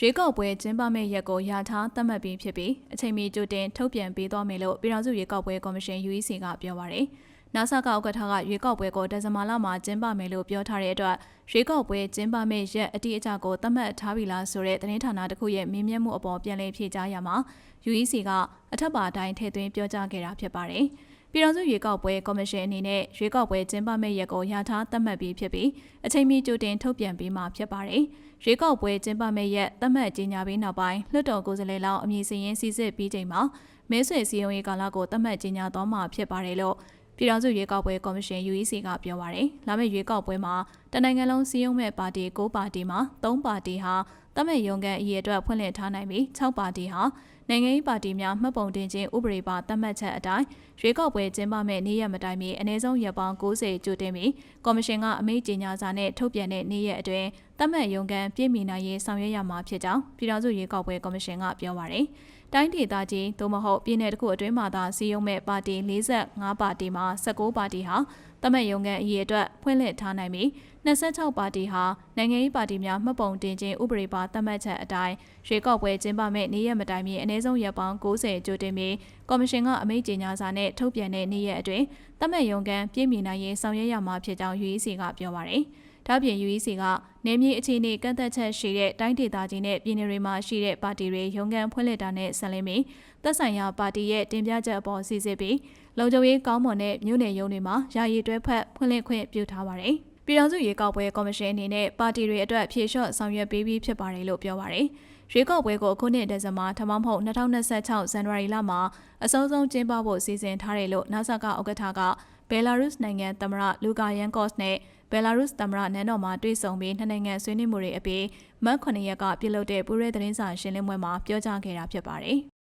ရွေးကောက်ပွဲကျင်းပမယ့်ရက်ကိုယာထားသတ်မှတ်ပြီးဖြစ်ပြီးအချိန်မီကြိုတင်ထုတ်ပြန်ပေးသွားမယ်လို့ပြည်ထောင်စုရွေးကောက်ပွဲကော်မရှင် UEC ကပြောပါရယ်။နာဆာကဥက္ကဋ္ဌကရွေးကောက်ပွဲကိုဒီဇင်ဘာလမှာကျင်းပမယ်လို့ပြောထားတဲ့အတွက်ရွေးကောက်ပွဲကျင်းပမယ့်ရက်အတိအကျကိုသတ်မှတ်ထားပြီလားဆိုတဲ့သတင်းဌာနတစ်ခုရဲ့မေးမြန်းမှုအပေါ်ပြန်လည်ဖြေကြားရမှာ UEC ကအထက်ပါအတိုင်းထည့်သွင်းပြောကြားခဲ့တာဖြစ်ပါတယ်။ ပြည်ထောင်စုရွေးကောက်ပွဲကော်မရှင်အနေနဲ့ရွေးကောက်ပွဲကျင်းပမယ့်ရက်ကိုရထားသတ်မှတ်ပြီးဖြစ်ပြီးအချိန်မီကြိုတင်ထုတ်ပြန်ပေးမှာဖြစ်ပါတယ်။ရွေးကောက်ပွဲကျင်းပမယ့်ရက်သတ်မှတ်ကြေညာပြီးနောက်ပိုင်းလွှတ်တော်ကိုယ်စားလှယ်လောင်းအမည်စရင်းစီစစ်ပြီးချိန်မှာမဲဆွေစည်းရုံးရေးကာလကိုသတ်မှတ်ကြေညာသွားမှာဖြစ်ပါတယ်လို့ပြည်ထောင်စုရွေးကောက်ပွဲကော်မရှင် UEC ကပြောပါရယ်။လာမယ့်ရွေးကောက်ပွဲမှာတနိုင်ငံလုံးစည်းရုံးမဲ့ပါတီ၉ပါတီမှာ၃ပါတီဟာတမက်ရုံကန်အရေးအတွက်ဖွင့်လှစ်ထားနိုင်ပြီး6ပါတီဟာနိုင်ငံရေးပါတီများမှတ်ပုံတင်ခြင်းဥပဒေပါသတ်မှတ်ချက်အတိုင်းရွေးကောက်ပွဲကျင်းပမဲ့နေ့ရက်မတိုင်မီအနည်းဆုံးရက်ပေါင်း90ကျိုတင်ပြီးကော်မရှင်ကအမိန့်ကြေညာစာနဲ့ထုတ်ပြန်တဲ့နေ့ရက်အတွင်းသတ်မှတ်ရုံကန်ပြည့်မီနိုင်ရေးဆောင်ရွက်ရမှာဖြစ်ကြောင်းပြည်ထောင်စုရွေးကောက်ပွဲကော်မရှင်ကပြောပါရယ်တိုင်းဒေသကြီးသို့မဟုတ်ပြည်내တစ်ခုအတွင်းမှာသာစီယုံမဲ့ပါတီ45ပါတီမှာ19ပါတီဟာတမက်ရုံကန်အရေးအတွက်ဖွင့်လှစ်ထားနိုင်ပြီး26ပါတီဟာနိုင်ငံရေးပါတီများမှတ်ပုံတင်ခြင်းဥပဒေပါသတ်မှတ်ချက်အတိုင်းရွေးကောက်ပွဲကျင်းပမဲ့နေ့ရက်မတိုင်မီအနည်းဆုံးရက်ပေါင်း90ကျိုတင်ပြီးကော်မရှင်ကအမိန့်ကြေညာစာနဲ့ထုတ်ပြန်တဲ့နေ့ရက်အတွင်းတမက်ရုံကန်ပြည်မီနိုင်ရေးဆောင်ရွက်ရမှာဖြစ်ကြောင်း UEC ကပြောပါရယ်ဒါ့ပြင် UEC ကနေမြေအခြေအနေကန့်သက်ချက်ရှိတဲ့တိုင်းဒေသကြီးနဲ့ပြည်နယ်တွေမှာရှိတဲ့ပါတီတွေရုံးခန်းဖွင့်လှစ်တာနဲ့ဆက်လင်းပြီးသက်ဆိုင်ရာပါတီရဲ့တင်ပြချက်အပေါ်စီစစ်ပြီး လုံခြုံရေးကောင်းမွန်တဲ့မြို့နယ်ရုံးတွေမှာယာယီတွဲဖက်ဖွင့်လှစ်ခွင့်ပြုထားပါတယ်။ပြည်ထောင်စုရေကောက်ပွဲကော်မရှင်အနေနဲ့ပါတီတွေအတွက်ဖြေလျှော့ဆောင်ရွက်ပေးပြီးဖြစ်ပါတယ်လို့ပြောပါတယ်။ရွေးကောက်ပွဲကိုအခုနှစ်ဒီဇင်ဘာထမမဟုတ်2026ဇန်နဝါရီလမှာအစောဆုံးကျင်းပဖို့စီစဉ်ထားတယ်လို့နာဆာကဥက္ကဋ္ဌကဘယ်လာရုစ်နိုင်ငံသမ္မတလူကာယန်ကော့စ်နဲ့ဘယ်လာရုစ်သမ္မတနန်းတော်မှာတွေ့ဆုံပြီးနှစ်နိုင်ငံဆွေးနွေးမှုတွေအပြီးမတ်9ရက်ကပြုလုပ်တဲ့ပူးရဲသတင်းစာရှင်းလင်းပွဲမှာပြောကြားခဲ့တာဖြစ်ပါတယ်။